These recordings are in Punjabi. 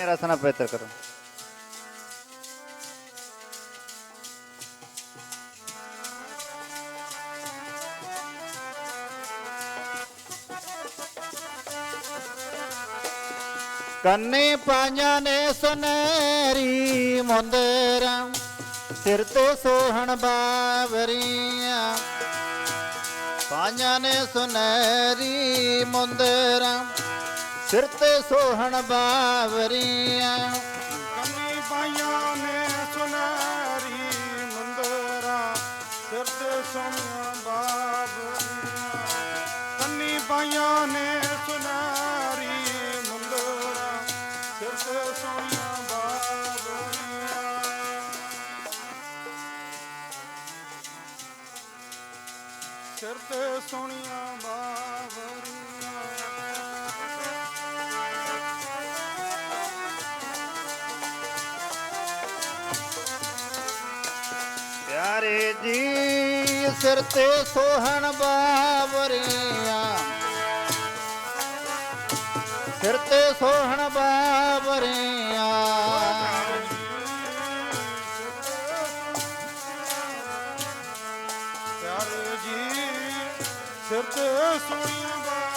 ਆਪਣੀਆਂ ਰਸਨਾ ਪਵਿੱਤਰ ਕਰੋ ਕੰਨੇ ਪਾਈਆਂ ਨੇ ਸੁਨਹਿਰੀ ਮੁੰਦਰਾਂ ਸਿਰ ਤੋਂ ਸੋਹਣ ਬਾਵਰੀਆਂ ਪਾਈਆਂ ਨੇ ਸੁਨਹਿਰੀ ਮੁੰਦਰਾਂ ਸਿਰ ਤੇ ਸੋਹਣ ਬਾਵਰੀਆਂ। ਕੰਨੀ ਪਾਈਆਂ ਨੇ ਸੁਨਹਿਰੀ ਮੁੰਦਰਾ, ਸਿਰ ਤੇ ਸੋਹਣੀਆਂ ਬਾਬਰੀਆਂ ਕੰਨੀ ਪਾਈਆਂ ਨੇ ਸੁਨਹਿਰੀ ਮੁੰਦਰਾ, ਸਿਰ ਤੇ ਸੋਹਣੀਆਂ ਬਾਬਰੀਆਂ ਸਿਰ ਤੇ ਸੋਹਣੀਆਂ ਸਿਰ ਤੇ ਸੋਹਣ ਬਾਵਰੀਆਂ। ਸਿਰ ਤੇ ਸੋਹਣ ਬਾਵਰੀਆਂ। ਪਿਆਰੇ ਜੀ ਸਿਰ ਤੇ ਸੋਹਣੀਆਂ ਬਾਹਾਂ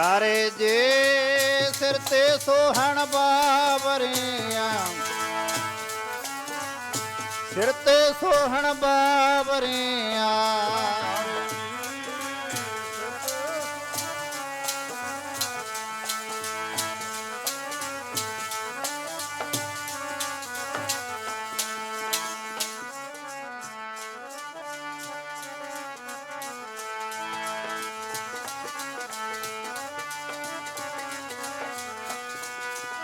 ਪਿਆਰੇ ਜੀ ਸਿਰ ਤੇ ਸੋਹਣ ਬਾਵਰੀਆਂ। ਸਿਰ ਤੇ ਸੋਹਣ ਬਾਵਰੀਆਂ।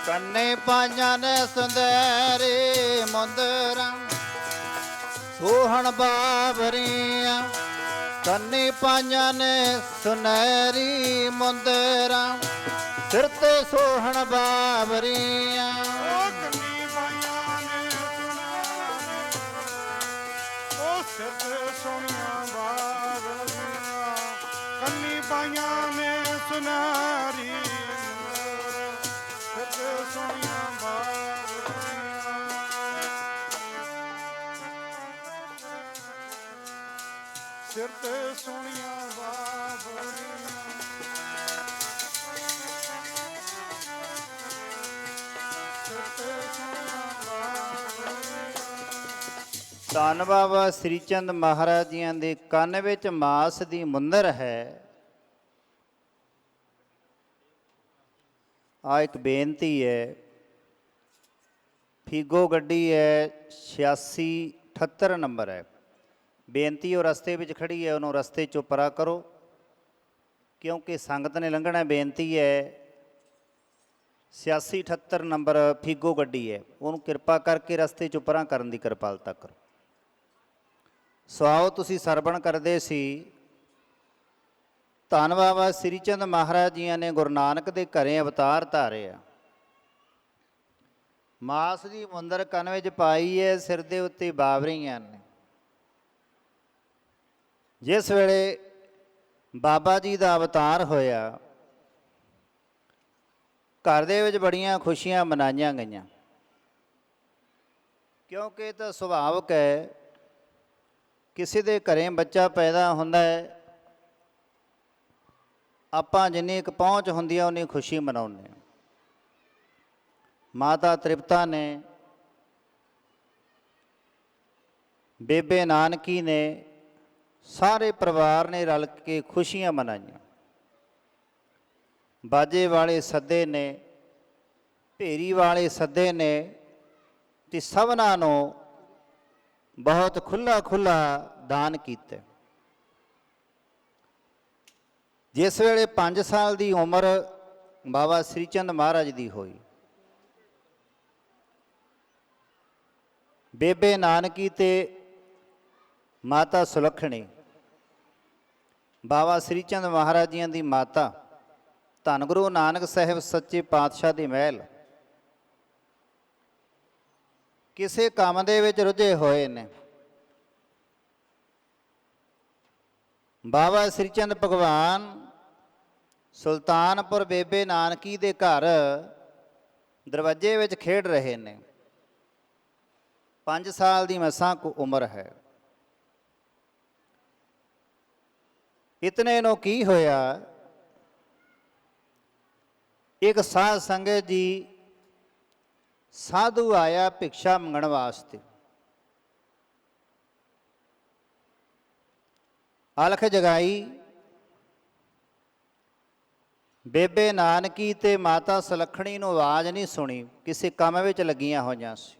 ਕੰਨੇ ਪਾਈਆਂ ਨੇ ਸੰਦਰੇ ਮੁੰਦਰਾਂ, ਸੋਹਣ ਬਾਬਰੀਆਂ ਕੰਨੇ ਪਾਈਆਂ ਨੇ ਸੁਨਹਿਰੀ ਮੁੰਦਰਾਂ, ਸਿਰ ਤੇ ਸੋਹਣ ਬਾਬਰੀਆਂ ਉਹ ਕੰਨੀ ਪਾਈਆਂ ਨੇ ਸੁਨਾਰੀ ਉਹ ਸਿਰ ਤੇ ਸੋਹਣੀਆਂ ਬਾਬਰੀਆਂ ਕੰਨੀ ਪਾਈਆਂ ਨੇ ਸੁਨਾਰੀ ਸਿਰ ਤੇ ਸੋਹਣੀਆਂ ਬਾਬਰੀਆਂ ਧੰਨ ਬਾਬਾ ਸ੍ਰੀ ਚੰਦ ਮਹਾਰਾਜ ਜੀਆਂ ਦੇ ਕੰਨ ਵਿੱਚ ਮਾਸ ਦੀ ਮੁੰਦਰ ਹੈ। ਆ ਇੱਕ ਬੇਨਤੀ ਹੈ। ਫੀਗੋ ਗੱਡੀ ਹੈ 86 78 ਨੰਬਰ ਹੈ। ਬੇਨਤੀ ਉਹ ਰਸਤੇ ਵਿੱਚ ਖੜੀ ਹੈ, ਉਹਨੂੰ ਰਸਤੇ ਚੋਂ ਪਰਾ ਕਰੋ। ਕਿਉਂਕਿ ਸੰਗਤ ਨੇ ਲੰਘਣਾ ਬੇਨਤੀ ਹੈ 86 78 ਨੰਬਰ ਫੀਗੋ ਗੱਡੀ ਹੈ। ਉਹਨੂੰ ਕਿਰਪਾ ਕਰਕੇ ਰਸਤੇ ਚੋਂ ਪਰਾਂ ਕਰਨ ਦੀ ਕਿਰਪਾਲਤਾ ਕਰੋ। ਸੋ ਆਓ, ਤੁਸੀਂ ਸਰਵਣ ਕਰਦੇ ਸੀ। ਧੰਨ ਬਾਬਾ ਸ੍ਰੀ ਚੰਦ ਮਹਾਰਾਜ ਜੀਆਂ ਨੇ ਗੁਰੂ ਨਾਨਕ ਦੇ ਘਰੇ ਅਵਤਾਰ ਧਾਰੇ ਆ। ਮਾਸ ਦੀ ਮੁੰਦਰ ਕੰਨ ਵਿੱਚ ਪਾਈ ਹੈ ਸਿਰ ਦੇ ਉੱਤੇ ਬਾਵਰੀਆਂ ਨੇ। ਜਿਸ ਵੇਲੇ ਬਾਬਾ ਜੀ ਦਾ ਅਵਤਾਰ ਹੋਇਆ, ਘਰ ਦੇ ਵਿੱਚ ਬੜੀਆਂ ਖੁਸ਼ੀਆਂ ਮਨਾਈਆਂ ਗਈਆਂ। ਕਿਉਂਕਿ ਇਹ ਤਾਂ ਸੁਭਾਵਕ ਹੈ, ਕਿਸੇ ਦੇ ਘਰੇ ਬੱਚਾ ਪੈਦਾ ਹੁੰਦਾ ਹੈ ਆਪਾਂ ਜਿੰਨੀ ਕੁ ਪਹੁੰਚ ਹੁੰਦੀ ਹੈ ਉਨੀ ਖੁਸ਼ੀ ਮਨਾਉਂਦੇ ਹਾਂ ਮਾਤਾ ਤ੍ਰਿਪਤਾ ਨੇ, ਬੇਬੇ ਨਾਨਕੀ ਨੇ, ਸਾਰੇ ਪਰਿਵਾਰ ਨੇ ਰਲ ਕੇ ਖੁਸ਼ੀਆਂ ਮਨਾਈਆਂ। ਬਾਜੇ ਵਾਲੇ ਸੱਦੇ ਨੇ, ਭੇਰੀ ਵਾਲੇ ਸੱਦੇ ਨੇ, ਤੇ ਸਭਨਾਂ ਨੂੰ ਬਹੁਤ ਖੁੱਲਾ ਖੁੱਲਾ ਦਾਨ ਕੀਤਾ। ਜਿਸ ਵੇਲੇ 5 ਸਾਲ ਦੀ ਉਮਰ ਬਾਬਾ ਸ੍ਰੀ ਚੰਦ ਮਹਾਰਾਜ ਦੀ ਹੋਈ, ਬੇਬੇ ਨਾਨਕੀ ਤੇ ਮਾਤਾ ਸੁਲੱਖਣੀ, ਬਾਬਾ ਸ੍ਰੀ ਚੰਦ ਮਹਾਰਾਜ ਜੀਆਂ ਦੀ ਮਾਤਾ, ਧੰਨ ਗੁਰੂ ਨਾਨਕ ਸਾਹਿਬ ਸੱਚੇ ਪਾਤਸ਼ਾਹ ਦੀ ਮਹਿਲ, ਕਿਸੇ ਕੰਮ ਦੇ ਵਿੱਚ ਰੁੱਝੇ ਹੋਏ ਨੇ। ਬਾਬਾ ਸ੍ਰੀ ਚੰਦ ਭਗਵਾਨ ਸੁਲਤਾਨਪੁਰ ਬੇਬੇ ਨਾਨਕੀ ਦੇ ਘਰ ਦਰਵਾਜ਼ੇ ਵਿੱਚ ਖੇਡ ਰਹੇ ਨੇ। 5 ਸਾਲ ਦੀ ਮਸਾਂ ਕੁ ਉਮਰ ਹੈ। ਇਤਨੇ ਨੂੰ ਕੀ ਹੋਇਆ? ਇੱਕ ਸਾਧ ਸੰਗਤ ਜੀ ਸਾਧੂ ਆਇਆ ਭਿਕਸ਼ਾ ਮੰਗਣ ਵਾਸਤੇ। ਅਲਖ ਜਗਾਈ ਬੇਬੇ ਨਾਨਕੀ ਤੇ ਮਾਤਾ ਸਲਖਣੀ ਨੂੰ ਆਵਾਜ਼ ਨਹੀਂ ਸੁਣੀ, ਕਿਸੇ ਕੰਮ ਵਿੱਚ ਲੱਗੀਆਂ ਹੋਈਆਂ ਸੀ।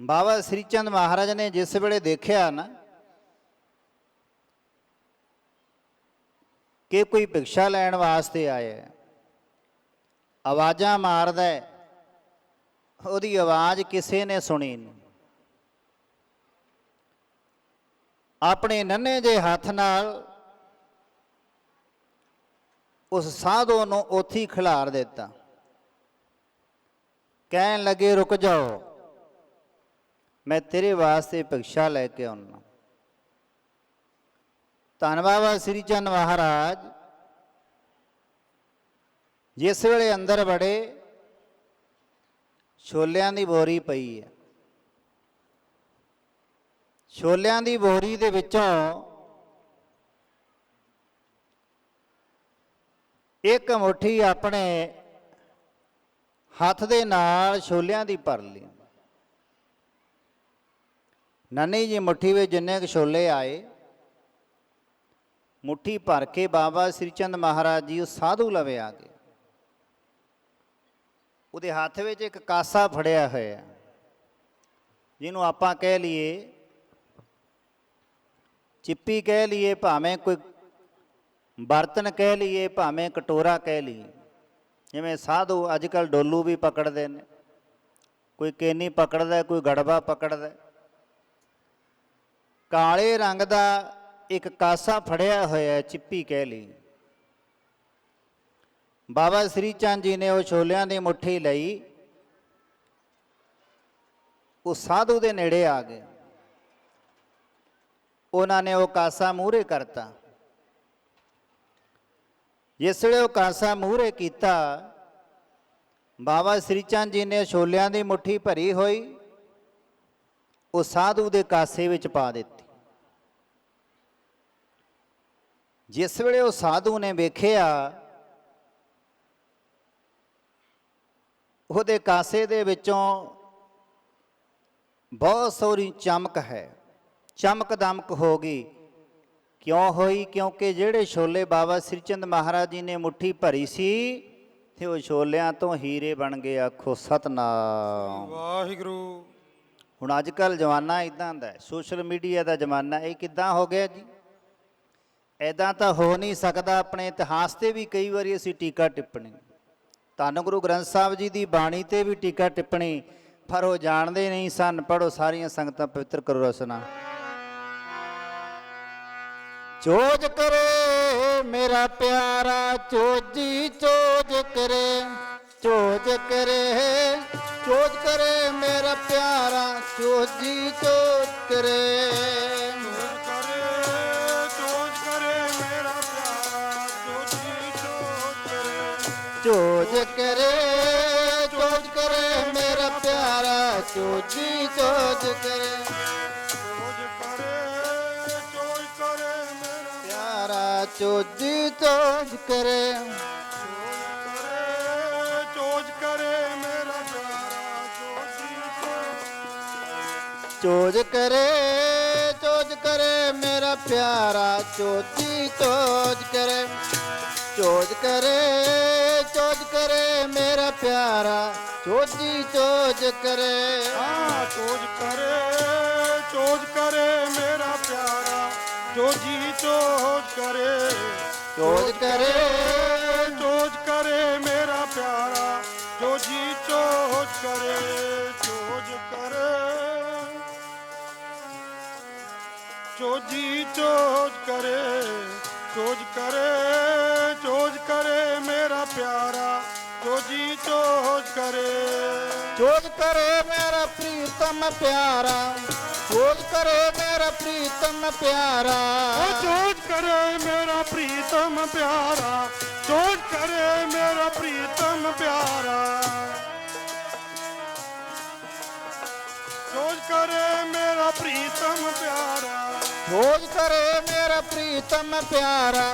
ਬਾਬਾ ਸ੍ਰੀ ਚੰਦ ਮਹਾਰਾਜ ਨੇ ਜਿਸ ਵੇਲੇ ਦੇਖਿਆ ਨਾ ਕਿ ਕੋਈ ਭਿਕਸ਼ਾ ਲੈਣ ਵਾਸਤੇ ਆਇਆ, ਆਵਾਜ਼ਾਂ ਮਾਰਦਾ ਉਹਦੀ ਆਵਾਜ਼ ਕਿਸੇ ਨੇ ਸੁਣੀ ਨਹੀਂ। ਆਪਣੇ ਨੰਨੇ ਜੇ ਹੱਥ ਨਾਲ ਉਸ ਸਾਧੂ ਨੂੰ ਉੱਥੀ ਖਿਲਾਰ ਦਿੱਤਾ। ਕਹਿਣ ਲੱਗੇ, ਰੁਕ ਜਾਓ। ਮੈਂ ਤੇਰੇ ਵਾਸਤੇ ਭਿਕਸ਼ਾ ਲੈ ਕੇ ਆਉਣਾ ਧੰਨ ਬਾਬਾ ਸ੍ਰੀ ਚੰਦ ਮਹਾਰਾਜ। ਜਿਸ ਵੇਲੇ ਅੰਦਰ ਬੜੇ ਛੋਲਿਆਂ ਦੀ ਬੋਰੀ ਪਈ ਹੈ। ਛੋਲਿਆਂ ਦੀ ਬੋਰੀ ਦੇ ਵਿੱਚੋਂ ਇੱਕ ਮੁਠੀ ਆਪਣੇ ਹੱਥ ਦੇ ਨਾਲ ਛੋਲਿਆਂ ਦੀ ਭਰ ਲਈ। ਨੰਨੀ ਜੀ ਮੁਠੀ ਵਿੱਚ ਜਿੰਨੇ ਕੁ ਛੋਲੇ ਆਏ, ਮੁਠੀ ਭਰ ਕੇ ਬਾਬਾ ਸ੍ਰੀ ਚੰਦ ਮਹਾਰਾਜ ਜੀ ਉਹ ਸਾਧੂ ਲਵੇ ਆ ਗਏ। ਉਹਦੇ ਹੱਥ ਵਿੱਚ ਇੱਕ ਕਾਸਾ ਫੜਿਆ ਹੋਇਆ ਜਿਹਨੂੰ ਆਪਾਂ ਕਹਿ ਲਈਏ, ਚਿੱਪੀ ਕਹਿ ਲਈਏ ਭਾਵੇਂ ਕੋਈ ਬਰਤਨ ਕਹਿ ਲਈਏ, ਭਾਵੇਂ ਕਟੋਰਾ ਕਹਿ ਲਈਏ। ਜਿਵੇਂ ਸਾਧੂ ਅੱਜ ਕੱਲ ਡੋਲੂ ਵੀ ਪਕੜਦੇ ਨੇ। ਕੋਈ ਕੇਨੀ ਪਕੜਦਾ, ਕੋਈ ਗੜਬਾ ਪਕੜਦਾ। ਕਾਲੇ ਰੰਗ ਦਾ ਇੱਕ ਕਾਸਾ ਫੜਿਆ ਹੋਇਆ ਚਿੱਪੀ ਕਹਿ ਲਈ ਬਾਬਾ ਸ੍ਰੀ ਚੰਦ ਜੀ ਨੇ ਉਹ ਛੋਲਿਆਂ ਦੀ ਮੁੱਠੀ ਲਈ। ਉਹ ਸਾਧੂ ਦੇ ਨੇੜੇ ਆ ਗਏ। ਉਹਨਾਂ ਨੇ ਉਹ ਕਾਸਾ ਮੂਹਰੇ ਕਰਤਾ। ਜਿਸ ਵੇਲੇ ਉਹ ਕਾਸਾ ਮੂਹਰੇ ਕੀਤਾ, ਬਾਬਾ ਸ੍ਰੀ ਚੰਦ ਜੀ ਨੇ ਛੋਲਿਆਂ ਦੀ ਮੁੱਠੀ ਭਰੀ ਹੋਈ, ਉਹ ਸਾਧੂ ਦੇ ਕਾਸੇ ਵਿੱਚ ਪਾ ਦਿੱਤੀ। ਜਿਸ ਵੇਲੇ ਉਹ ਸਾਧੂ ਨੇ ਵੇਖਿਆ, ਉਹਦੇ ਕਾਸੇ ਦੇ ਵਿੱਚੋਂ ਬਹੁਤ ਸੋਹਣੀ ਚਮਕ ਹੈ, ਚਮਕ ਦਮਕ ਹੋ ਗਈ। ਕਿਉਂ ਹੋਈ? ਕਿਉਂਕਿ ਜਿਹੜੇ ਛੋਲੇ ਬਾਬਾ ਸ੍ਰੀ ਚੰਦ ਮਹਾਰਾਜ ਜੀ ਨੇ ਮੁੱਠੀ ਭਰੀ ਸੀ ਤੇ ਉਹ ਛੋਲਿਆਂ ਤੋਂ ਹੀਰੇ ਬਣ ਗਏ ਆਖੋ ਸਤਨਾਮ। ਵਾਹਿਗੁਰੂ। ਹੁਣ ਅੱਜ ਕੱਲ ਜ਼ਮਾਨਾ ਇਦਾਂ ਦਾ ਹੈ। ਸੋਸ਼ਲ ਮੀਡੀਆ ਦਾ ਜ਼ਮਾਨਾ ਇਹ ਕਿੱਦਾਂ ਹੋ ਗਿਆ ਜੀ? ਐਦਾਂ ਤਾਂ ਹੋ ਨਹੀਂ ਸਕਦਾ ਆਪਣੇ ਇਤਿਹਾਸ ਤੇ ਵੀ ਕਈ ਵਾਰੀ ਅਸੀਂ ਟੀਕਾ ਟਿੱਪਣੀ। ਧੰਨ ਗੁਰੂ ਗ੍ਰੰਥ ਸਾਹਿਬ ਜੀ ਦੀ ਬਾਣੀ ਤੇ ਵੀ ਟੀਕਾ ਟਿੱਪਣੀ ਪਰ ਉਹ ਜਾਣਦੇ ਨਹੀਂ ਸਨ। ਪੜੋ ਸਾਰੀਆਂ ਸੰਗਤਾਂ ਪਵਿੱਤਰ ਕਰੋ ਰਸਨਾ। ਚੋਜ ਕਰੇ ਮੇਰਾ ਪਿਆਰਾ ਚੋਜੀ ਚੋਜ ਕਰੇ ਚੋਜ ਕਰੇ ਚੋਜ ਕਰੇ ਮੇਰਾ ਪਿਆਰਾ ਚੋਜੀ ਚੋਜ ਕਰੇ। ਚੋਜ ਕਰੇ ਚੋਜ ਕਰੇ ਮੇਰਾ ਪਿਆਰਾ ਚੋਜੀ ਚੋਜ ਕਰੇ। ਚੋਜੀ ਚੋਜ ਕਰੇ। ਚੋਜ ਕਰੇ ਚੋਜ ਕਰੇ ਮੇਰਾ ਪਿਆਰਾ ਚੋਜੀ ਚੋਜ ਚੋਜ ਕਰੇ ਚੋਜ ਕਰੇ ਮੇਰਾ ਪਿਆਰਾ ਚੋਜੀ ਚੋਜ ਕਰੇ। ਚੋਜ ਕਰੇ ਚੋਜ ਕਰੇ ਮੇਰਾ ਪਿਆਰਾ ਚੋਜੀ ਚੋਜ ਕਰੇ। ਆ ਚੋਜ ਕਰੇ ਚੋਜ ਕਰੇ ਮੇਰਾ ਪਿਆਰਾ। ਚੋਜੀ ਚੋਜ ਕਰੇ ਚੋਜ ਕਰੇ। ਚੋਜ ਕਰੇ ਮੇਰਾ ਪਿਆਰਾ ਚੋਜੀ ਚੋਜ ਕਰੇ ਚੋਜ ਕਰੇ। ਚੋਜੀ ਚੋਜ ਕਰੇ ਚੋਜ ਕਰੇ ਚੋਜ ਕਰੇ ਮੇਰਾ ਪਿਆਰਾ ਚੋਜੀ ਚੋਜ ਕਰੇ। ਚੋਜ ਕਰੇ ਮੇਰਾ ਪ੍ਰੀਤਮ ਪਿਆਰਾ। ਚੋਜ ਕਰੇ ਮੇਰਾ ਪ੍ਰੀਤਮ ਪਿਆਰਾ। ਉਹ ਚੋਜ ਕਰੇ ਮੇਰਾ ਪ੍ਰੀਤਮ ਪਿਆਰਾ। ਚੋਜ ਕਰੇ ਮੇਰਾ ਪ੍ਰੀਤਮ ਪਿਆਰਾ। ਚੋਜ ਕਰੇ ਮੇਰਾ ਪ੍ਰੀਤਮ ਪਿਆਰਾ। ਚੋਜ ਕਰੇ ਮੇਰਾ ਪ੍ਰੀਤਮ ਪਿਆਰਾ।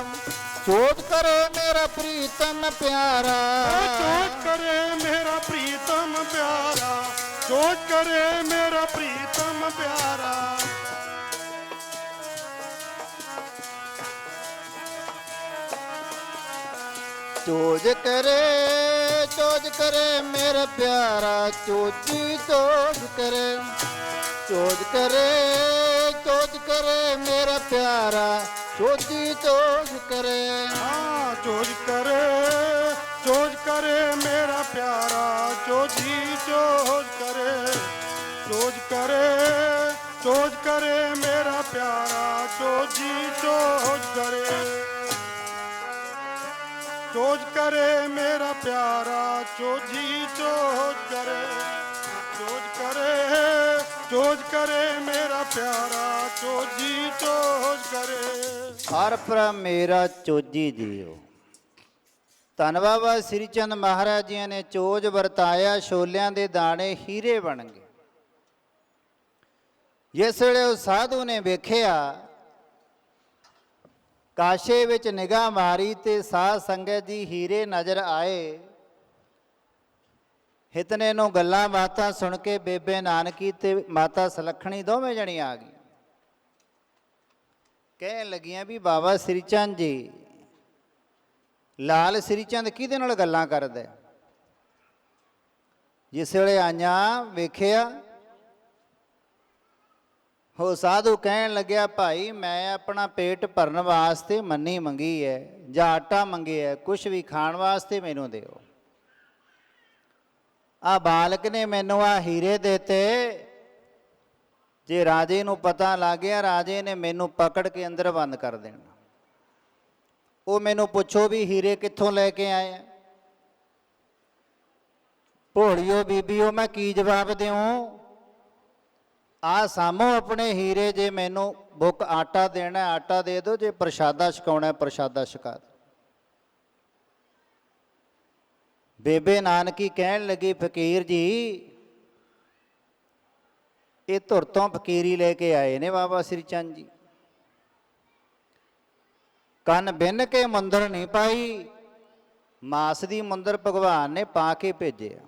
ਚੋਜ ਕਰੇ ਮੇਰਾ ਪ੍ਰੀਤਮ ਪਿਆਰਾ। ਉਹ ਚੋਜ ਕਰੇ ਮੇਰਾ ਪ੍ਰੀਤਮ ਪਿਆਰਾ। ਚੋਜ ਕਰੇ ਮੇਰਾ ਪ੍ਰੀਤਮ ਪਿਆਰਾ ਚੋਜ ਕਰੇ ਚੋਜ ਕਰੇ ਮੇਰਾ ਪਿਆਰਾ ਚੋਜੀ ਚੋਜ ਕਰੇ ਚੋਜ ਕਰੇ ਚੋਜ ਕਰੇ ਮੇਰਾ ਪਿਆਰਾ ਚੋਜੀ ਚੋਜ ਕਰੇ ਹਾਂ ਚੋਜ ਕਰੇ ਚੋਜ ਕਰੇ ਮੇਰਾ ਪਿਆਰਾ ਚੋਜੀ ਚੋਜ ਕਰੇ ਚੋਜ ਕਰੇ ਚੋਜ ਕਰੇ ਮੇਰਾ ਪਿਆਰਾ, ਚੋਜੀ ਚੋਜ ਕਰੇ। ਚੋਜ ਕਰੇ ਮੇਰਾ ਪਿਆਰਾ, ਚੋਜੀ ਚੋਜ ਕਰੇ। ਚੋਜ ਕਰੇ ਚੋਜ ਕਰੇ ਮੇਰਾ ਪਿਆਰਾ, ਚੋਜੀ ਚੋਜ ਕਰੇ। ਹਰ ਪਰ ਮੇਰਾ ਚੋਜੀ ਜੀਓ ਧੰਨ ਬਾਬਾ ਸ੍ਰੀ ਚੰਦ ਮਹਾਰਾਜ ਜੀ ਨੇ ਚੋਜ ਵਰਤਾਇਆ, ਛੋਲਿਆਂ ਦੇ ਦਾਣੇ ਹੀਰੇ ਬਣ ਗਏ। ਜਿਸ ਵੇਲੇ ਉਹ ਸਾਧੂ ਨੇ ਵੇਖਿਆ, ਕਾਸ਼ੇ ਵਿੱਚ ਨਿਗਾਹ ਮਾਰੀ ਤੇ ਸਾਧ ਸੰਗਤ ਦੀ ਹੀਰੇ ਨਜ਼ਰ ਆਏ। ਹਿਤਨੇ ਨੂੰ ਗੱਲਾਂ ਬਾਤਾਂ ਸੁਣ ਕੇ ਬੇਬੇ ਨਾਨਕੀ ਤੇ ਮਾਤਾ ਸਲੱਖਣੀ ਦੋਵੇਂ ਜਣੀਆਂ ਆ ਗਈਆਂ। ਕਹਿਣ ਲੱਗੀਆਂ ਵੀ ਬਾਬਾ ਸ੍ਰੀ ਚੰਦ ਜੀ, ਲਾਲ ਸ੍ਰੀ ਚੰਦ ਕਿਹਦੇ ਨਾਲ ਗੱਲਾਂ ਕਰਦਾ ਜਿਸ ਵੇਲੇ ਆਈਆਂ, ਵੇਖਿਆ ਹੋ ਸਾਧੂ ਕਹਿਣ ਲੱਗਿਆ, ਭਾਈ, ਮੈਂ ਆਪਣਾ ਪੇਟ ਭਰਨ ਵਾਸਤੇ ਮੰਨੀ ਮੰਗੀ ਹੈ ਜਾਂ ਆਟਾ ਮੰਗਿਆ ਹੈ ਕੁਝ ਵੀ ਖਾਣ ਵਾਸਤੇ ਮੈਨੂੰ ਦਿਓ। ਆ ਬਾਲਕ ਨੇ ਮੈਨੂੰ ਆ ਹੀਰੇ ਦਿੱਤੇ। ਜੇ ਰਾਜੇ ਨੂੰ ਪਤਾ ਲੱਗ ਗਿਆ, ਰਾਜੇ ਨੇ ਮੈਨੂੰ ਪਕੜ ਕੇ ਅੰਦਰ ਬੰਦ ਕਰ ਦੇਣਾ। ਉਹ ਮੈਨੂੰ ਪੁੱਛੋ ਵੀ ਹੀਰੇ ਕਿੱਥੋਂ ਲੈ ਕੇ ਆਏ ਆ? ਭੋੜੀਓ ਬੀਬੀਓ, ਮੈਂ ਕੀ ਜਵਾਬ ਦਿਉ ਆ ਸਾਮੋ ਆਪਣੇ ਹੀਰੇ ਜੇ ਮੈਨੂੰ ਬੁੱਕ ਆਟਾ ਦੇਣਾ ਆਟਾ ਦੇ ਦਿਓ, ਜੇ ਪ੍ਰਸ਼ਾਦਾ ਛਕਾਉਣਾ ਪ੍ਰਸ਼ਾਦਾ ਛਕਾ ਦਿਓ। ਬੇਬੇ ਨਾਨਕੀ ਕਹਿਣ ਲੱਗੀ, ਫਕੀਰ ਜੀ, ਇਹ ਧੁਰ ਤੋਂ ਫਕੀਰੀ ਲੈ ਕੇ ਆਏ ਨੇ ਬਾਬਾ ਸ੍ਰੀ ਚੰਦ ਜੀ। ਕੰਨ ਬਿੰਨ ਕੇ ਮੰਦਰ ਨਹੀਂ ਪਾਈ, ਮਾਸ ਦੀ ਮੰਦਰ ਭਗਵਾਨ ਨੇ ਪਾ ਕੇ ਭੇਜਿਆ।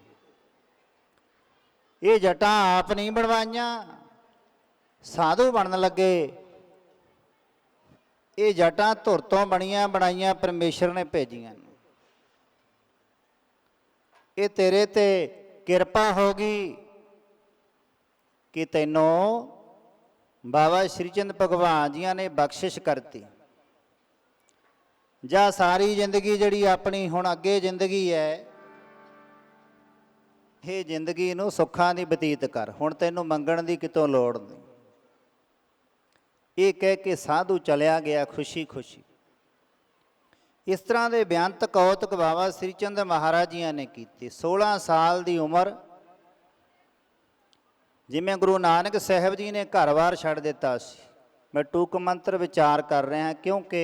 ਇਹ ਜਟਾਂ ਆਪ ਨਹੀਂ ਬਣਵਾਈਆਂ। ਸਾਧੂ ਬਣਨ ਲੱਗੇ। ਇਹ ਜਟਾਂ ਧੁਰ ਤੋਂ ਬਣੀਆਂ ਬਣਾਈਆਂ ਪਰਮੇਸ਼ਰ ਨੇ ਭੇਜੀਆਂ ਨੇ। ਇਹ ਤੇਰੇ ਤੇ ਕਿਰਪਾ ਹੋ ਗਈ ਕਿ ਤੈਨੂੰ ਬਾਬਾ ਸ਼੍ਰੀ ਚੰਦ ਭਗਵਾਨ ਜੀਆਂ ਨੇ ਬਖਸ਼ਿਸ਼ ਕਰਤੀ। ਜਾਂ ਸਾਰੀ ਜ਼ਿੰਦਗੀ ਜਿਹੜੀ ਆਪਣੀ ਹੁਣ ਅੱਗੇ ਜ਼ਿੰਦਗੀ ਹੈ, ਇਹ ਜ਼ਿੰਦਗੀ ਨੂੰ ਸੁੱਖਾਂ ਦੀ ਬਤੀਤ ਕਰ। ਹੁਣ ਤੈਨੂੰ ਮੰਗਣ ਦੀ ਕਿਤੋਂ ਲੋੜ ਨਹੀਂ। ਇਹ ਕਹਿ ਕੇ ਸਾਧੂ ਚਲਿਆ ਗਿਆ ਖੁਸ਼ੀ ਖੁਸ਼ੀ। ਇਸ ਤਰ੍ਹਾਂ ਦੇ ਬੇਅੰਤ ਕੌਤਕ ਬਾਬਾ ਸ੍ਰੀ ਚੰਦ ਮਹਾਰਾਜ ਜੀਆਂ ਨੇ ਕੀਤੇ। 16 ਸਾਲ ਦੀ ਉਮਰ ਜਿਵੇਂ ਗੁਰੂ ਨਾਨਕ ਸਾਹਿਬ ਜੀ ਨੇ ਘਰ-ਬਾਰ ਛੱਡ ਦਿੱਤਾ ਸੀ। ਮੈਂ ਟੂਕ ਮੰਤਰ ਵਿਚਾਰ ਕਰ ਰਿਹਾ ਕਿਉਂਕਿ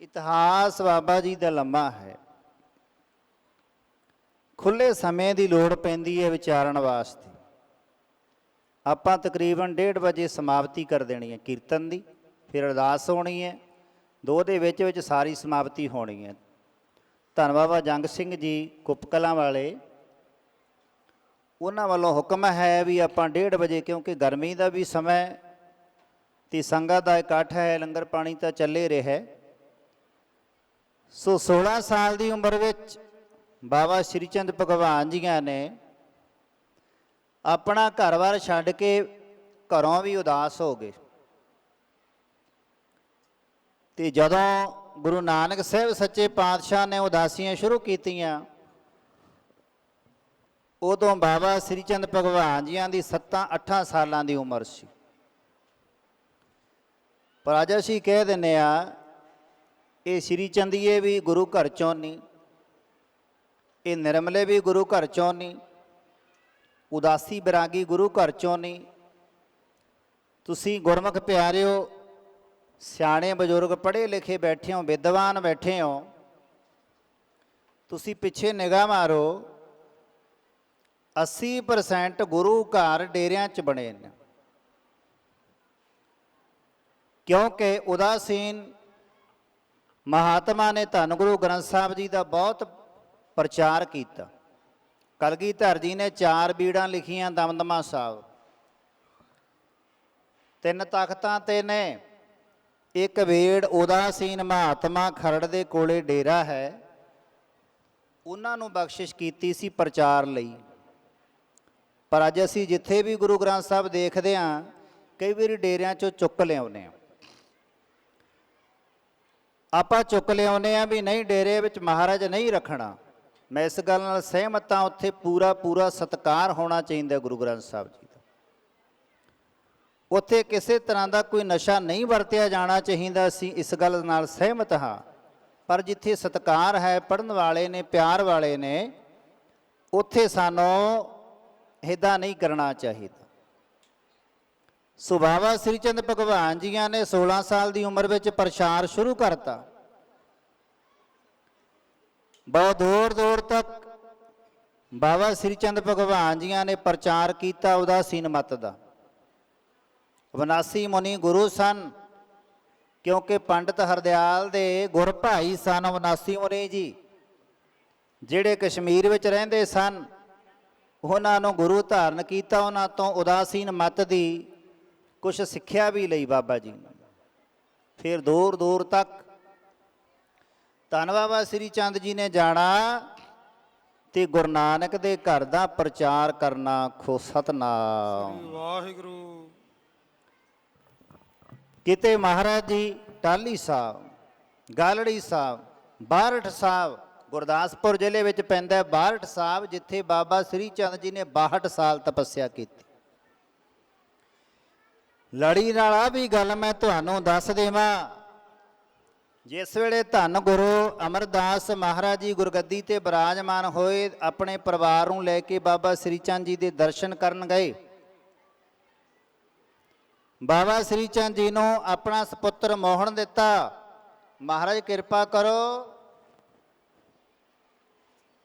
ਇਤਿਹਾਸ ਬਾਬਾ ਜੀ ਦਾ ਲੰਮਾ ਹੈ। ਖੁੱਲੇ ਸਮੇਂ ਦੀ ਲੋੜ ਪੈਂਦੀ ਹੈ ਵਿਚਾਰਨ ਵਾਸਤੇ। ਆਪਾਂ ਤਕਰੀਬਨ 1:30 ਵਜੇ ਸਮਾਪਤੀ ਕਰ ਦੇਣੀ ਹੈ ਕੀਰਤਨ ਦੀ, ਫਿਰ ਅਰਦਾਸ ਹੋਣੀ ਹੈ, ਦੋ ਦੇ ਵਿੱਚ ਵਿੱਚ ਸਾਰੀ ਸਮਾਪਤੀ ਹੋਣੀ ਹੈ। ਧੰਨ ਬਾਬਾ ਜੰਗ ਸਿੰਘ ਜੀ ਕੁਪਕਲਾਂ ਵਾਲੇ, ਉਹਨਾਂ ਵੱਲੋਂ ਹੁਕਮ ਹੈ ਵੀ ਆਪਾਂ 1:30 ਵਜੇ, ਕਿਉਂਕਿ ਗਰਮੀ ਦਾ ਵੀ ਸਮਾਂ ਤੇ ਸੰਗਤ ਦਾ ਇਕੱਠ ਹੈ, ਲੰਗਰ ਪਾਣੀ ਤਾਂ ਚੱਲੇ ਰਿਹਾ ਸੋ 16 ਸਾਲ ਦੀ ਉਮਰ ਵਿੱਚ ਬਾਬਾ ਸ਼੍ਰੀ ਚੰਦ ਭਗਵਾਨ ਜੀਆਂ ਨੇ ਆਪਣਾ ਘਰ-ਬਾਰ ਛੱਡ ਕੇ ਘਰੋਂ ਵੀ ਉਦਾਸ ਹੋ ਗਏ। ਤੇ ਜਦੋਂ ਗੁਰੂ ਨਾਨਕ ਸਾਹਿਬ ਸੱਚੇ ਪਾਤਸ਼ਾਹ ਨੇ ਉਦਾਸੀਆਂ ਸ਼ੁਰੂ ਕੀਤੀਆਂ, ਉਦੋਂ ਬਾਬਾ ਸ੍ਰੀ ਚੰਦ ਭਗਵਾਨ ਜੀਆਂ ਦੀ 7-8 ਸਾਲਾਂ ਦੀ ਉਮਰ ਸੀ। ਪਰ ਅੱਜ ਅਸੀਂ ਕਹਿ ਦਿੰਨੇ ਆ ਇਹ ਸ੍ਰੀ ਚੰਦੀਏ ਵੀ ਗੁਰੂ ਘਰ ਚੋਂ ਨਹੀਂ, ਇਹ ਨਿਰਮਲੇ ਵੀ ਗੁਰੂ ਘਰ ਚੋਂ ਨਹੀਂ ਉਦਾਸੀ ਬਿਰਾਗੀ ਗੁਰੂ ਘਰ ਚੋਂ ਨਹੀਂ। ਤੁਸੀਂ ਗੁਰਮੁਖ ਪਿਆਰਿਓ, ਸਿਆਣੇ ਬਜ਼ੁਰਗ ਪੜ੍ਹੇ ਲਿਖੇ ਬੈਠੇ ਹੋ, ਵਿਦਵਾਨ ਬੈਠੇ ਹੋ, ਤੁਸੀਂ ਪਿੱਛੇ ਨਿਗਾਹ ਮਾਰੋ 80% ਗੁਰੂ ਘਰ ਡੇਰਿਆਂ 'ਚ ਬਣੇ ਨੇ। ਕਿਉਂਕਿ ਉਦਾਸੀਨ ਮਹਾਤਮਾ ਨੇ ਧੰਨ ਗੁਰੂ ਗ੍ਰੰਥ ਸਾਹਿਬ ਜੀ ਦਾ ਬਹੁਤ ਪ੍ਰਚਾਰ ਕੀਤਾ। ਕਲਗੀਧਰ ਜੀ ਨੇ ਚਾਰ ਬੀੜਾਂ ਲਿਖੀਆਂ ਦਮਦਮਾ ਸਾਹਿਬ। ਤਿੰਨ ਤਖਤਾਂ ਤੇ ਨੇ। ਇੱਕ ਵੇੜ ਉਦਾਸੀਨ ਮਹਾਤਮਾ ਖਰੜ ਦੇ ਕੋਲੇ ਡੇਰਾ ਹੈ। ਉਹਨਾਂ ਨੂੰ ਬਖਸ਼ਿਸ਼ ਕੀਤੀ ਸੀ ਪ੍ਰਚਾਰ ਲਈ। ਪਰ ਅੱਜ ਅਸੀਂ ਜਿੱਥੇ ਵੀ ਗੁਰੂ ਗ੍ਰੰਥ ਸਾਹਿਬ ਦੇਖਦੇ ਹਾਂ, ਕਈ ਵਾਰੀ ਡੇਰਿਆਂ ਚੋਂ ਚੁੱਕ ਲਿਆਉਂਦੇ ਹਾਂ। ਆਪਾਂ ਚੁੱਕ ਲਿਆਉਂਦੇ ਆ ਵੀ ਨਹੀਂ, ਡੇਰੇ ਵਿੱਚ ਮਹਾਰਾਜ ਨਹੀਂ ਰੱਖਣਾ। ਮੈਂ ਇਸ ਗੱਲ ਨਾਲ ਸਹਿਮਤ ਹਾਂ, ਉੱਥੇ ਪੂਰਾ ਪੂਰਾ ਸਤਕਾਰ ਹੋਣਾ ਚਾਹੀਦਾ ਗੁਰੂ ਗ੍ਰੰਥ ਸਾਹਿਬ ਜੀ ਦਾ। ਉੱਥੇ ਕਿਸੇ ਤਰ੍ਹਾਂ ਦਾ ਕੋਈ ਨਸ਼ਾ ਨਹੀਂ ਵਰਤਿਆ ਜਾਣਾ ਚਾਹੀਦਾ ਸੀ ਇਸ ਗੱਲ ਨਾਲ ਸਹਿਮਤ ਹਾਂ। ਪਰ ਜਿੱਥੇ ਸਤਕਾਰ ਹੈ ਪੜਨ ਵਾਲੇ ਨੇ, ਪਿਆਰ ਵਾਲੇ ਨੇ, ਉੱਥੇ ਸਾਨੂੰ ਇਹਦਾ ਨਹੀਂ ਕਰਨਾ ਚਾਹੀਦਾ। ਸੁਭਾਵਾ ਸ੍ਰੀ ਚੰਦ ਭਗਵਾਨ ਜੀਆਂ ਨੇ 16 ਸਾਲ ਦੀ ਉਮਰ ਵਿੱਚ ਪ੍ਰਚਾਰ ਸ਼ੁਰੂ ਕਰਤਾ। ਬਹੁਤ ਦੂਰ ਦੂਰ ਤੱਕ ਬਾਬਾ ਸ੍ਰੀ ਚੰਦ ਭਗਵਾਨ ਜੀਆਂ ਨੇ ਪ੍ਰਚਾਰ ਕੀਤਾ ਉਦਾਸੀਨ ਮਤ ਦਾ। ਵਿਨਾਸੀ ਮੁਨੀ ਗੁਰੂ ਸਨ, ਕਿਉਂਕਿ ਪੰਡਤ ਹਰਦਿਆਲ ਦੇ ਗੁਰ ਭਾਈ ਸਨ ਵਿਨਾਸੀ ਮੁਨੀ ਜੀ, ਜਿਹੜੇ ਕਸ਼ਮੀਰ ਵਿੱਚ ਰਹਿੰਦੇ ਸਨ, ਉਹਨਾਂ ਨੂੰ ਗੁਰੂ ਧਾਰਨ ਕੀਤਾ, ਉਹਨਾਂ ਤੋਂ ਉਦਾਸੀਨ ਮਤ ਦੀ ਕੁਝ ਸਿੱਖਿਆ ਵੀ ਲਈ ਬਾਬਾ ਜੀ ਨੇ। ਫਿਰ ਦੂਰ ਦੂਰ ਤੱਕ ਧੰਨ ਬਾਬਾ ਸ੍ਰੀ ਚੰਦ ਜੀ ਨੇ ਜਾਣਾ ਤੇ ਗੁਰੂ ਨਾਨਕ ਦੇ ਘਰ ਦਾ ਪ੍ਰਚਾਰ ਕਰਨਾ ਖੋ ਸਤਨਾਮ। ਵਾਹਿਗੁਰੂ। ਕਿਤੇ ਮਹਾਰਾਜ ਜੀ ਟਾਲੀ ਸਾਹਿਬ ਗਾਲੜੀ ਸਾਹਿਬ ਬਾਰਠ ਸਾਹਿਬ ਗੁਰਦਾਸਪੁਰ ਜ਼ਿਲ੍ਹੇ ਵਿੱਚ ਪੈਂਦਾ ਹੈ ਬਾਰਠ ਸਾਹਿਬ ਜਿੱਥੇ ਬਾਬਾ ਸ੍ਰੀ ਚੰਦ ਜੀ ਨੇ 62 ਸਾਲ ਤਪੱਸਿਆ ਕੀਤੀ। ਲੜੀ ਨਾਲ ਆ ਵੀ ਗੱਲ ਮੈਂ ਤੁਹਾਨੂੰ ਦੱਸ ਦੇਵਾਂ। ਜਿਸ ਵੇਲੇ ਧੰਨ ਗੁਰੂ ਅਮਰਦਾਸ ਮਹਾਰਾਜ ਜੀ ਗੁਰਗੱਦੀ ਤੇ ਬਿਰਾਜਮਾਨ ਹੋਏ, ਆਪਣੇ ਪਰਿਵਾਰ ਨੂੰ ਲੈ ਕੇ ਬਾਬਾ ਸ੍ਰੀ ਚੰਦ ਜੀ ਦੇ ਦਰਸ਼ਨ ਕਰਨ ਗਏ। ਬਾਬਾ ਸ੍ਰੀ ਚੰਦ ਜੀ ਨੂੰ ਆਪਣਾ ਸੁਪੁੱਤਰ ਮੋਹਣ ਦਿੱਤਾ। ਮਹਾਰਾਜ ਕਿਰਪਾ ਕਰੋ,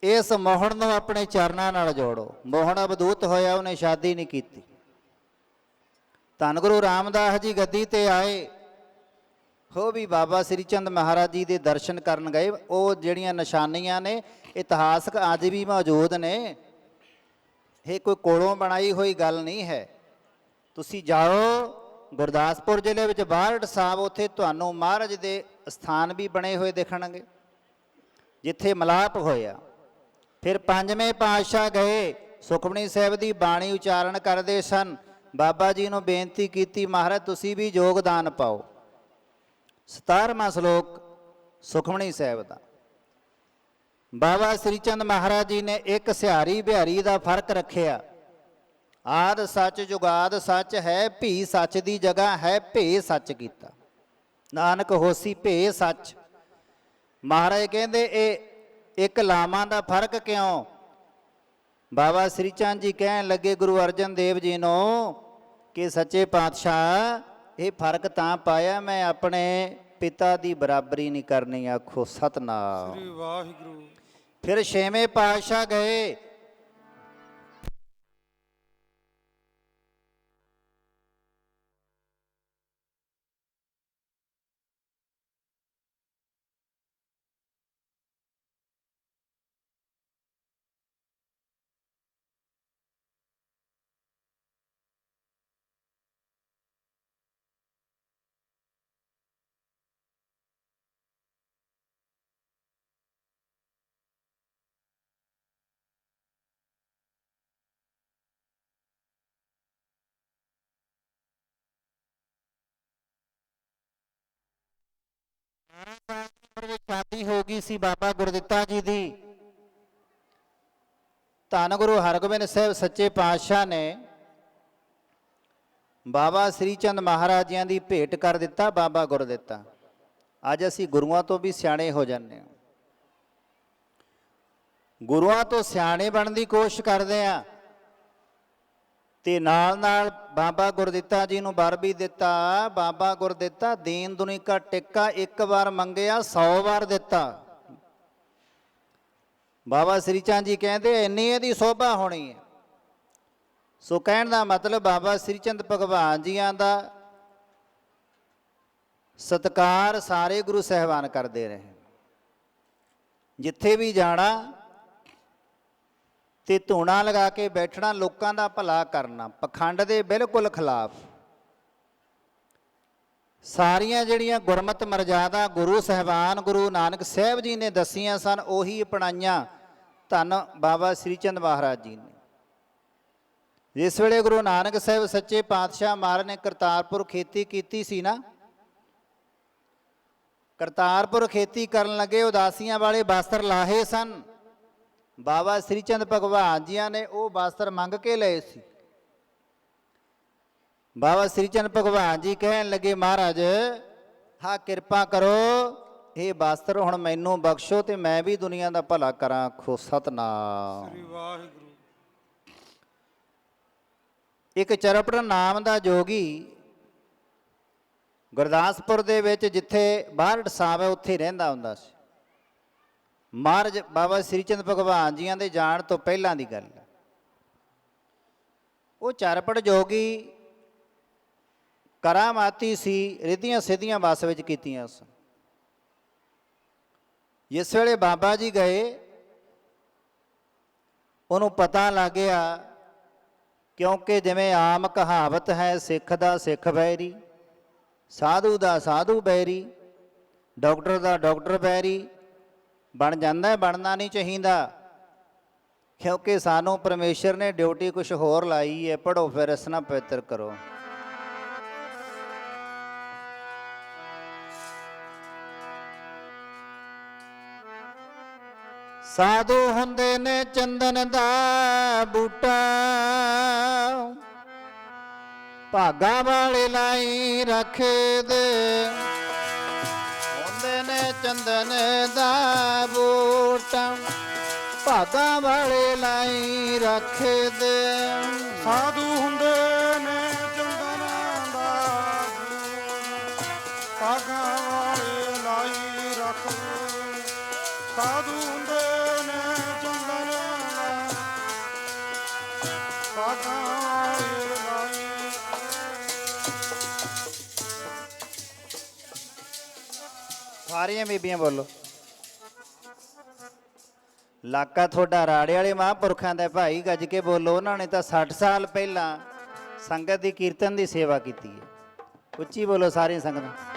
ਇਸ ਮੋਹਣ ਨੂੰ ਆਪਣੇ ਚਰਨਾਂ ਨਾਲ ਜੋੜੋ। ਮੋਹਣ ਅਬਦੂਤ ਹੋਇਆ, ਉਹਨੇ ਸ਼ਾਦੀ ਨਹੀਂ ਕੀਤੀ। ਧੰਨ ਗੁਰੂ ਰਾਮਦਾਸ ਜੀ ਗੱਦੀ ਤੇ ਆਏ। ਹੋ ਵੀ ਬਾਬਾ ਸ੍ਰੀ ਚੰਦ ਮਹਾਰਾਜ ਜੀ ਦੇ ਦਰਸ਼ਨ ਕਰਨ ਗਏ, ਉਹ ਜਿਹੜੀਆਂ ਨਿਸ਼ਾਨੀਆਂ ਨੇ, ਇਤਿਹਾਸਕ ਅੱਜ ਵੀ ਮੌਜੂਦ ਨੇ। ਇਹ ਕੋਈ ਕੋਲੋਂ ਬਣਾਈ ਹੋਈ ਗੱਲ ਨਹੀਂ ਹੈ। ਤੁਸੀਂ ਜਾਓ, ਗੁਰਦਾਸਪੁਰ ਜ਼ਿਲ੍ਹੇ ਵਿੱਚ ਬਾਰਡ ਸਾਹਿਬ, ਉੱਥੇ ਤੁਹਾਨੂੰ ਮਹਾਰਾਜ ਦੇ ਸਥਾਨ ਵੀ ਬਣੇ ਹੋਏ ਦੇਖਣਗੇ, ਜਿੱਥੇ ਮਲਾਪ ਹੋਇਆ। ਫਿਰ ਪੰਜਵੇਂ ਪਾਤਸ਼ਾਹ ਗਏ, ਸੁਖਮਨੀ ਸਾਹਿਬ ਦੀ ਬਾਣੀ ਉਚਾਰਨ ਕਰਦੇ ਸਨ। ਬਾਬਾ ਜੀ ਨੂੰ ਬੇਨਤੀ ਕੀਤੀ, ਮਹਾਰਾਜ ਤੁਸੀਂ ਵੀ ਯੋਗਦਾਨ ਪਾਓ। 17ਵਾਂ ਸ਼ਲੋਕ ਸੁਖਮਣੀ ਸਾਹਿਬ ਦਾ। ਬਾਬਾ ਸ੍ਰੀ ਚੰਦ ਮਹਾਰਾਜ ਜੀ ਨੇ ਇੱਕ ਸਿਹਾਰੀ ਬਿਹਾਰੀ ਦਾ ਫ਼ਰਕ ਰੱਖਿਆ। ਆਦ ਸੱਚ ਜੁਗਾਦ ਸੱਚ ਹੈ, ਭੀ ਸੱਚ ਦੀ ਜਗ੍ਹਾ ਹੈ, ਭੇ ਸੱਚ ਕੀਤਾ। ਨਾਨਕ ਹੋਸੀ ਭੇ ਸੱਚ। ਮਹਾਰਾਜ ਕਹਿੰਦੇ, ਇਹ ਇੱਕ ਲਾਵਾਂ ਦਾ ਫ਼ਰਕ ਕਿਉਂ? ਬਾਬਾ ਸ੍ਰੀ ਚੰਦ ਜੀ ਕਹਿਣ ਲੱਗੇ, ਗੁਰੂ ਅਰਜਨ ਦੇਵ ਜੀ ਨੂੰ ਕਿ ਸੱਚੇ ਪਾਤਸ਼ਾਹ ਇਹ ਫ਼ਰਕ ਤਾਂ ਪਾਇਆ ਮੈਂ ਆਪਣੇ ਪਿਤਾ ਦੀ ਬਰਾਬਰੀ ਨਹੀਂ ਕਰਨੀ ਆਖੋ ਸਤਨਾਮ। ਸ੍ਰੀ ਵਾਹਿਗੁਰੂ। ਫਿਰ ਛੇਵੇਂ ਪਾਤਸ਼ਾਹ ਗਏ। ਉਮਰ ਵਿੱਚ ਸ਼ਾਦੀ ਹੋ ਗਈ ਸੀ ਬਾਬਾ ਗੁਰਦਿੱਤਾ ਜੀ ਦੀ। ਧੰਨ ਗੁਰੂ ਹਰਗੋਬਿੰਦ ਸਾਹਿਬ ਸੱਚੇ ਪਾਤਸ਼ਾਹ ਨੇ ਬਾਬਾ ਸ੍ਰੀ ਚੰਦ ਮਹਾਰਾਜ ਜੀਆਂ ਦੀ ਭੇਟ ਕਰ ਦਿੱਤਾ ਬਾਬਾ ਗੁਰਦਿੱਤਾ। ਅੱਜ ਅਸੀਂ ਗੁਰੂਆਂ ਤੋਂ ਵੀ ਸਿਆਣੇ ਹੋ ਜਾਂਦੇ ਹਾਂ। ਗੁਰੂਆਂ ਤੋਂ ਸਿਆਣੇ ਬਣਨ ਦੀ ਕੋਸ਼ਿਸ਼ ਕਰਦੇ ਆ ਤੇ ਨਾਲ ਨਾਲ ਬਾਬਾ ਗੁਰਦਿੱਤਾ ਜੀ ਨੂੰ ਵਰ ਵੀ ਦਿੱਤਾ, ਬਾਬਾ ਗੁਰਦਿੱਤਾ ਦੀਨ ਦੁਨੀ ਕਾ ਟਿੱਕਾ ਇੱਕ ਵਾਰ ਮੰਗਿਆ 100 ਵਾਰ ਦਿੱਤਾ। ਬਾਬਾ ਸ੍ਰੀ ਚੰਦ ਜੀ ਕਹਿੰਦੇ, ਇੰਨੀ ਇਹਦੀ ਸੋਭਾ ਹੋਣੀ ਹੈ। ਸੋ ਕਹਿਣ ਦਾ ਮਤਲਬ ਬਾਬਾ ਸ੍ਰੀ ਚੰਦ ਭਗਵਾਨ ਜੀਆਂ ਦਾ ਸਤਕਾਰ ਸਾਰੇ ਗੁਰੂ ਸਹਿਬਾਨ ਕਰਦੇ ਰਹੇ। ਜਿੱਥੇ ਵੀ ਜਾਣਾ ਤੇ ਧੂਣਾ ਲਗਾ ਕੇ ਬੈਠਣਾ ਲੋਕਾਂ ਦਾ ਭਲਾ ਕਰਨਾ, ਪਖੰਡ ਦੇ ਬਿਲਕੁਲ ਖਿਲਾਫ। ਸਾਰੀਆਂ ਜਿਹੜੀਆਂ ਗੁਰਮਤ ਮਰਜ਼ਾਦਾ ਗੁਰੂ ਸਹਿਬਾਨ ਗੁਰੂ ਨਾਨਕ ਸਾਹਿਬ ਜੀ ਨੇ ਦਸੀਆਂ ਸਨ, ਉਹੀ ਅਪਣਾਈਆਂ ਧੰਨ ਬਾਬਾ ਸ੍ਰੀ ਚੰਦ ਮਹਾਰਾਜ ਜੀ ਨੇ। ਜਿਸ ਵੇਲੇ ਗੁਰੂ ਨਾਨਕ ਸਾਹਿਬ ਸੱਚੇ ਪਾਤਸ਼ਾਹ ਮਹਾਰਾਜ ਨੇ ਕਰਤਾਰਪੁਰ ਖੇਤੀ ਕੀਤੀ ਸੀ ਨਾ, ਕਰਤਾਰਪੁਰ ਖੇਤੀ ਕਰਨ ਲੱਗੇ ਉਦਾਸੀਆਂ ਵਾਲੇ ਵਸਤਰ ਲਾਹੇ ਸਨ। ਬਾਬਾ ਸ੍ਰੀ ਚੰਦ ਭਗਵਾਨ ਜੀਆਂ ਨੇ ਉਹ ਵਸਤਰ ਮੰਗ ਕੇ ਲਏ ਸੀ। ਬਾਬਾ ਸ੍ਰੀ ਚੰਦ ਭਗਵਾਨ ਜੀ ਕਹਿਣ ਲੱਗੇ ਮਹਾਰਾਜ ਹਾਂ ਕਿਰਪਾ ਕਰੋ ਇਹ ਵਸਤਰ ਹੁਣ ਮੈਨੂੰ ਬਖਸ਼ੋ ਤੇ ਮੈਂ ਵੀ ਦੁਨੀਆ ਦਾ ਭਲਾ ਕਰਾਂ ਖੋ ਸਤਨਾਮ। ਸ੍ਰੀ ਵਾਹਿਗੁਰੂ। ਇੱਕ ਚਰਪੜ ਨਾਮ ਦਾ ਜੋਗੀ ਗੁਰਦਾਸਪੁਰ ਦੇ ਵਿੱਚ ਜਿੱਥੇ ਬਾਹਰਟ ਸਾਹਿਬ ਹੈ ਉੱਥੇ ਰਹਿੰਦਾ ਹੁੰਦਾ ਸੀ। ਮਹਾਰਾਜ ਬਾਬਾ ਸ੍ਰੀ ਚੰਦ ਭਗਵਾਨ ਜੀਆਂ ਦੇ ਜਾਣ ਤੋਂ ਪਹਿਲਾਂ ਦੀ ਗੱਲ ਹੈ। ਉਹ ਚਰਪੜ ਜੋਗੀ ਕਰਾਮਾਤੀ ਸੀ, ਰਿੱਧੀਆਂ ਸਿੱਧੀਆਂ ਵਸ ਵਿੱਚ ਕੀਤੀਆਂ ਉਸ ਜਿਸ ਵੇਲੇ ਬਾਬਾ ਜੀ ਗਏ, ਉਹਨੂੰ ਪਤਾ ਲੱਗ ਗਿਆ, ਕਿਉਂਕਿ ਜਿਵੇਂ ਆਮ ਕਹਾਵਤ ਹੈ, ਸਿੱਖ ਦਾ ਸਿੱਖ ਬੈਰੀ, ਸਾਧੂ ਦਾ ਸਾਧੂ ਬੈਰੀ, ਡਾਕਟਰ ਦਾ ਡਾਕਟਰ ਬੈਰੀ ਬਣ ਜਾਂਦਾ ਹੈ, ਬਣਨਾ ਨਹੀਂ ਚਾਹੀਦਾ। ਕਿਉਂਕਿ ਸਾਨੂੰ ਪਰਮੇਸ਼ਰ ਨੇ ਡਿਊਟੀ ਕੁਝ ਹੋਰ ਲਾਈ ਹੈ ਪੜੋ ਫਿਰ ਰਸਨਾ ਪਵਿੱਤਰ ਕਰੋ। ਸਾਧੂ ਹੁੰਦੇ ਨੇ ਚੰਦਨ ਦਾ ਬੂਟਾ ਭਾਗਾ ਵਾਲੇ ਲਾਈ ਰੱਖਦੇ ਹੁੰਦੇ ਚੰਦਨ ਦਾ ਬੂਟਾ ਭਾਗਾ ਵਾਲੇ ਲਾਈ ਰੱਖਦੇ ਸਾਧੂ ਹੁੰਦੇ ਸਾਰੀਆਂ ਬੀਬੀਆਂ ਬੋਲੋ। ਲਾਕਾ ਤੁਹਾਡਾ ਰਾੜੇ ਵਾਲੇ ਮਹਾਂਪੁਰਖਾਂ ਦਾ ਭਾਈ ਗੱਜ ਕੇ ਬੋਲੋ, ਉਹਨਾਂ ਨੇ ਤਾਂ 60 ਸਾਲ ਪਹਿਲਾਂ ਸੰਗਤ ਦੀ ਕੀਰਤਨ ਦੀ ਸੇਵਾ ਕੀਤੀ ਹੈ। ਉੱਚੀ ਬੋਲੋ ਸਾਰੀਆਂ ਸੰਗਤਾਂ।